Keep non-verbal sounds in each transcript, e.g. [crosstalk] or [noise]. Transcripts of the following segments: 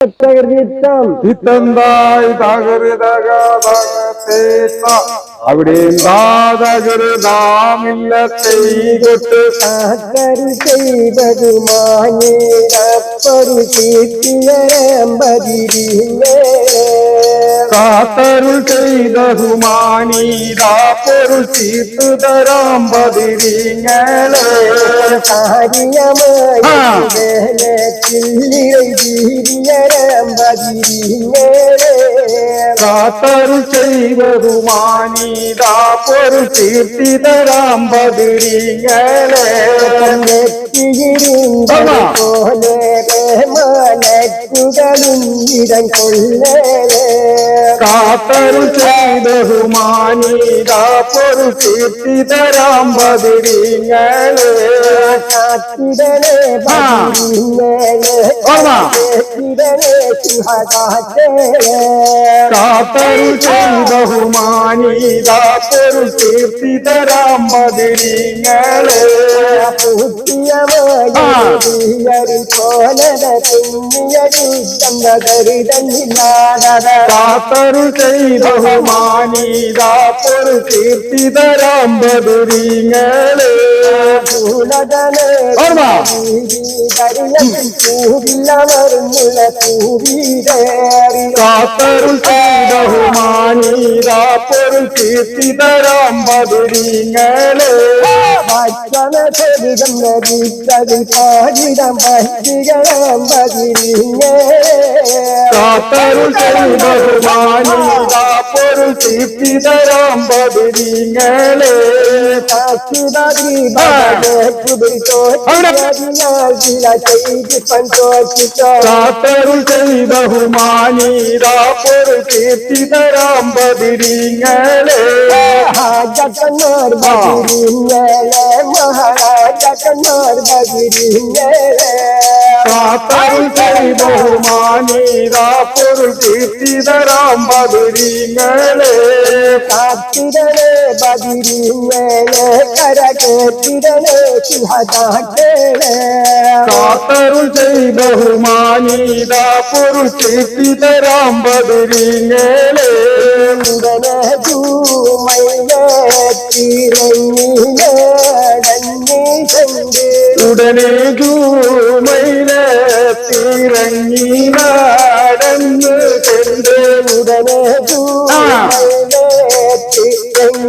தகர்த்தீர்த்தம் தீர்த்தந்தாய் தாகரிதாக അവിടെയും ദാതകൃതാമില്ല ചെയ്തൊട്ട് ആക്കരു ചെയ്തതു മാഞ്ഞേരപ്പരു ചീത്തിയരമ്പതിരിഞ്ഞേ കാത്തരുൾ ചെയ്ത ഹുമാനീതാ പൊരുൾ ചീത്തു തരാം പതിരിങ്ങളെ കാര്യമായി ആ. ചില്ലിയരമ്പതിരിഞ്ഞേ കാത്തരുൾ ചെയ്ത ഹുമാനീതാ പൊരു ചീർത്തി തരാം പതിരിങ്ങളെ നെറ്റിയിരുന്ന പോലെ ഇടം കൊള്ളേ കാത്തരുൾ ചെയ്ത ഹുമാനീതാ പൊരുൾ ചീർത്തി തരാം പതിരിങ്ങളെ കാത്തിടനെ ആ. പതിരിഞ്ഞേനെ ഓർമ്മ. കേട്ടിടനെ ചെയ്ത ഹുമാനീതാ പൊരുൾ ചീർത്തി തരാം പതിരിങ്ങളെ ആ. കോലത തുന്നിയരു ചന്തകരുതന്നില്ലാതത കാത്തരുൾ ചെയ്ത ഹുമാനീതാ പൊരുൾ ചീർത്തി തരാം പതിരിങ്ങളെ പൂലതനെ പാടിടം ഭക്തികളം പതിരിഞ്ഞേ കാത്തരുൾ ചെയ്ത ഹുമാനീതാ പൊരുൾ ചീർത്തി തരാം പതിരിങ്ങളെ കാത്തരുൾ ചെയ്ത ഹുമാനീതാ പൊരുൾ ചീർത്തി തരാം പതിരിങ്ങളെ മഹാരാജക്കന്മാർ ബദിരിഞ്ഞേ കാത്തരുൾ ചെയ്ത ഹുമാനീതാ പൊരുൾ ചീർത്തി തരാം പതിരിങ്ങളെ കാത്തിരനെ ബദിരിഞ്ഞേ കരകേത്തിരനെ സുഹദാട്ടേനെ കാത്തരുൾ ചെയ്ത ഹുമാനീതാ പൊരുൾ ചീർത്തി തരാം പതിരിങ്ങളെ ഉടനെ ഉടനെ ജൂമയിലെ തിരങ്ങി നാടന്ന് ചെണ്ട് ഉടനെ ഡന്നീശന്റെ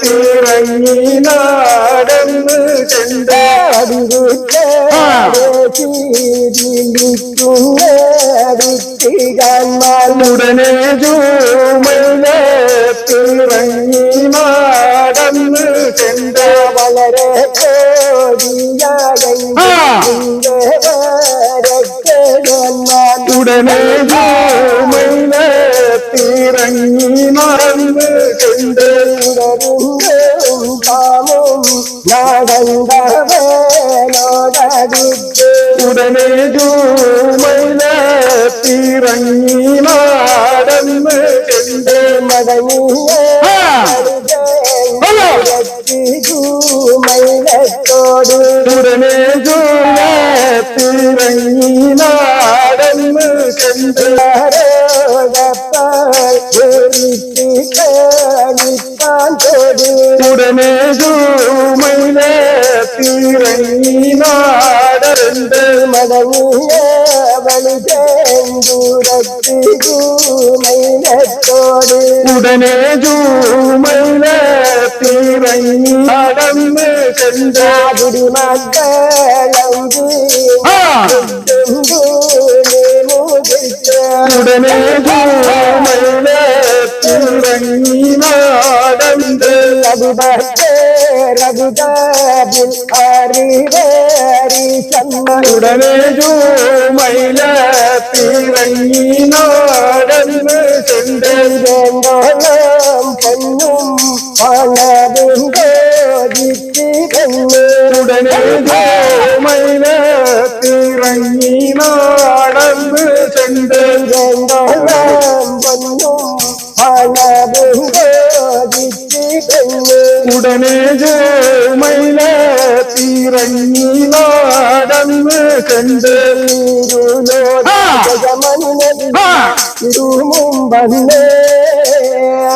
തിരങ്ങി നാടന്ന് ചെണ്ട് ഉടനെ ജൂമയിലെ തിരങ്ങി നടന്ന് ചെണ്ട് വളരെ ഉടനെ ജൂമയിലെ തിരങ്ങി നടന്ന് ചെണ്ട് ഉടനെ ജൂമയിലെ തിരങ്ങി നടന്ന് ചെണ്ട് മൈനത്തോട് ഉടനെ ജൂല തിരങ്ങി നടന്ന് ചെണ്ട് ഉടനെ തിരങ്ങി ഉടനെ ജൂമയിലെ തീരങ്ങി നടന്ന് ചെണ്ട് ആ. ഉടനെ ജൂമയിലെ തിരങ്ങി നടന്ന് ഉടനെ ജൂമയില തിരങ്ങി നടന്ന് ചെണ്ട് പൊന്നും പണതും കോരിച്ച് കണ്ണു ഉടനെ ഉടനെ ജോമൈല തിറങ്ങി നാടന്ന് കണ്ട്. തിരുമും വന്നേ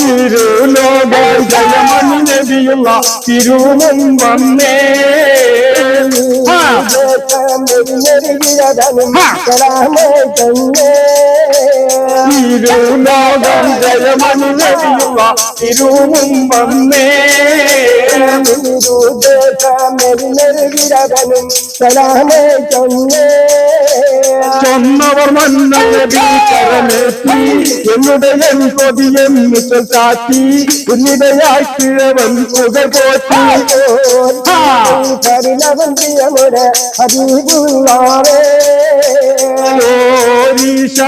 തിരുലോക ജയമണി നബിയുള്ള തിരുവും വന്നേ ജയമണി നബിയുള്ള തിരുവും വന്നേ വിരതനും സലാമേ തന്നെ ചൊന്നവർ എന്നുടയൻ കൊതിയെന്നു ചാത്തി ഉന്നിടയായി കിഴവൻ പുക പോറ്റി പരിണവൻ പ്രിയമുടെ ഹബീബുള്ളാവേ ഓരീശ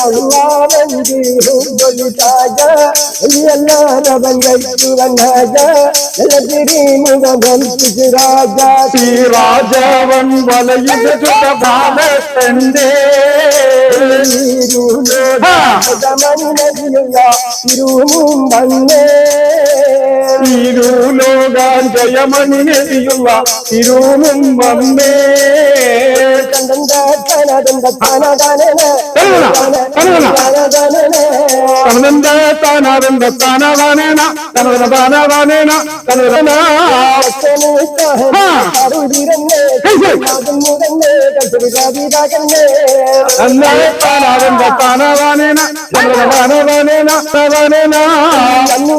அல்லாவந்து ஹுப்பலுதாக எல்லா நபங்களுக்கு வந்தாக எலகிரி முகவன் ராஜா ஸ்ரீராஜவன் வலையில் சுதபால தந்தே திருமும் வந்தே திருலோகாஞ்சயமணி நெறியுள்ள திருமும் வந்தே ജയമണി നബിയുള്ള തിരുവും വന്നേ തനന്ത താനാരന്ത താനാവാനേന തനവന താനാവാനേന തനവന അന്നേ താനാരന്ത താനാവാനേന തനവന താനാവാനേന താവാനേന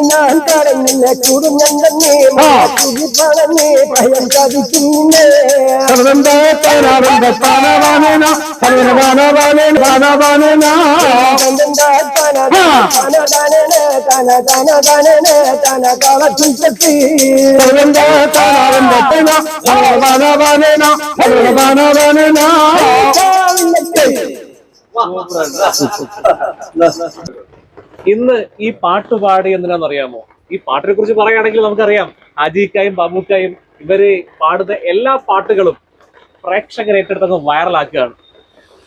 ഞാൻ കടന്നില്ല കൂടും ഞണ്ടേ പണമേ ഭയം കവിക്കുന്നേ തനന്ത താനാരന്ത താനാവാനേന തനവന താനാവാനേന താനാവാനേന തനന്ത താനാരന്ത തേന [laughs] ഇന്ന് ഈ പാട്ട് പാടി എന്തിനാണെന്നറിയാമോ? ഈ പാട്ടിനെ കുറിച്ച് പറയുകയാണെങ്കിൽ നമുക്കറിയാം. അജീക്കായും ബാബുക്കായും ഇവർ പാടുന്ന എല്ലാ പാട്ടുകളും പ്രേക്ഷകരെ ഏറ്റെടുത്തങ്ങ് വൈറലാക്കുകയാണ്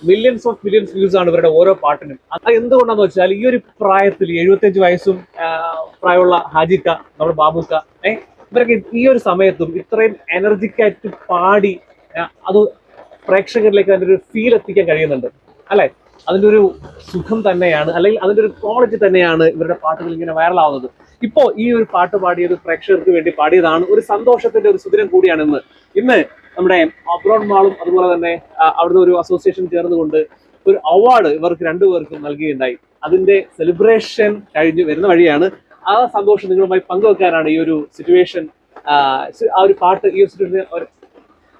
മില്യൺസ് ഓഫ് മില്യൺസ് വ്യൂസ് ആണ് ഇവരുടെ ഓരോ പാട്ടിനും. അത് എന്തുകൊണ്ടാന്ന് വെച്ചാൽ ഈ ഒരു പ്രായത്തിൽ എഴുപത്തഞ്ച് വയസ്സും പ്രായമുള്ള ഹാജിക്ക നമ്മുടെ ബാബുക്ക ഏഹ് ഇവരൊക്കെ ഈ ഒരു സമയത്തും ഇത്രയും എനർജിക്കായിട്ട് പാടി അത് പ്രേക്ഷകരിലേക്ക് അതിന്റെ ഒരു ഫീൽ എത്തിക്കാൻ കഴിയുന്നുണ്ട്. അല്ലെ? അതിന്റെ ഒരു സുഖം തന്നെയാണ് അല്ലെങ്കിൽ അതിന്റെ ഒരു ക്വാളിറ്റി തന്നെയാണ് ഇവരുടെ പാട്ടുകൾ ഇങ്ങനെ വൈറലാവുന്നത് ഇപ്പോൾ ഈ ഒരു പാട്ട് പാടിയത് പ്രേക്ഷകർക്ക് വേണ്ടി പാടിയതാണ് ഒരു സന്തോഷത്തിന്റെ ഒരു സുദിനം കൂടിയാണ് ഇന്ന്. ഇന്ന് നമ്മുടെ അബ്രോഡ് മാളും അതുപോലെ തന്നെ അവിടുന്ന് ഒരു അസോസിയേഷൻ ചേർന്നുകൊണ്ട് ഒരു അവാർഡ് ഇവർക്ക് രണ്ടുപേർക്കും നൽകുകയുണ്ടായി അതിന്റെ സെലിബ്രേഷൻ കഴിഞ്ഞ് വരുന്ന വഴിയാണ് ആ സന്തോഷം നിങ്ങളുമായി പങ്കുവെക്കാനാണ് ഈ ഒരു സിറ്റുവേഷൻ ആ ഒരു പാട്ട് ഈ ഒരു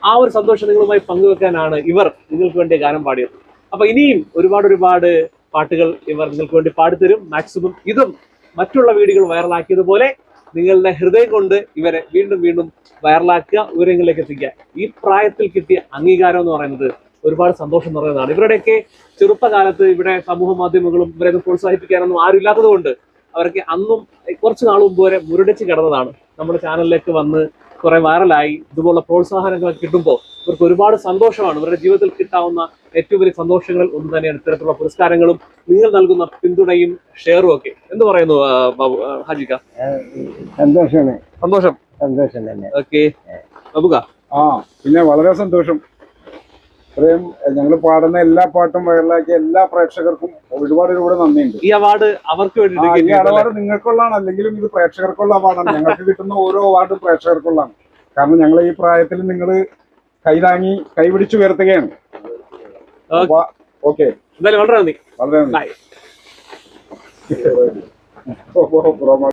ആ ഒരു സന്തോഷം നിങ്ങളുമായി പങ്കുവെക്കാനാണ് ഇവർ നിങ്ങൾക്ക് വേണ്ടി ഗാനം പാടിയത്. അപ്പൊ ഇനിയും ഒരുപാട് ഒരുപാട് പാട്ടുകൾ ഇവർ നിങ്ങൾക്ക് വേണ്ടി പാടിത്തരും. മാക്സിമം ഇതും മറ്റുള്ള വീടുകൾ വൈറലാക്കിയതുപോലെ നിങ്ങളുടെ ഹൃദയം കൊണ്ട് ഇവരെ വീണ്ടും വീണ്ടും വൈറലാക്കുക വിവരങ്ങളിലേക്ക് എത്തിക്കുക. ഈ പ്രായത്തിൽ കിട്ടിയ അംഗീകാരം എന്ന് പറയുന്നത് ഒരുപാട് സന്തോഷം നിറഞ്ഞതാണ്. ഇവരുടെയൊക്കെ ചെറുപ്പകാലത്ത് ഇവിടെ സമൂഹ മാധ്യമങ്ങളും ഇവരെ പ്രോത്സാഹിപ്പിക്കാനൊന്നും ആരും ഇല്ലാത്തത് കൊണ്ട് അവരൊക്കെ അന്നും കുറച്ച് നാൾ മുമ്പ് വരെ മുരടിച്ച് കിടന്നതാണ്. നമ്മുടെ ചാനലിലേക്ക് വന്ന് കുറെ വൈറലായി ഇതുപോലുള്ള പ്രോത്സാഹനങ്ങൾ കിട്ടുമ്പോൾ ഇവർക്ക് ഒരുപാട് സന്തോഷമാണ്. ഇവരുടെ ജീവിതത്തിൽ കിട്ടാവുന്ന ഏറ്റവും വലിയ സന്തോഷങ്ങളിൽ ഒന്ന് തന്നെയാണ്. ഇത്തരത്തിലുള്ള പുരസ്കാരങ്ങളും നിങ്ങൾ നൽകുന്ന പിന്തുണയും ഷെയറും ഒക്കെ. എന്ത് പറയുന്നു ഹാജിക ബാബു ഹാജിക്ക? സന്തോഷമാണ് സന്തോഷം. സന്തോഷം തന്നെ. ഓക്കെ. ആ പിന്നെ വളരെ സന്തോഷം. ഇത്രയും ഞങ്ങൾ പാടുന്ന എല്ലാ പാട്ടും വൈറലാക്കിയ എല്ലാ പ്രേക്ഷകർക്കും ഒരുപാട് ഒരുപാട് നന്ദിയുണ്ട് ഈ അവാർഡ് അവർക്ക് ഈ അവാർഡ് നിങ്ങൾക്കുള്ളതാണ് അല്ലെങ്കിലും ഇത് പ്രേക്ഷകർക്കുള്ള അവാർഡാണ് ഞങ്ങൾക്ക് കിട്ടുന്ന ഓരോ അവാർഡും പ്രേക്ഷകർക്കുള്ളതാണ് കാരണം ഞങ്ങൾ ഈ പ്രായത്തിൽ നിങ്ങൾ കൈതാങ്ങി കൈപിടിച്ചു ഉയർത്തുകയാണ് ഓക്കെ വളരെ നന്ദി വളരെ നന്ദി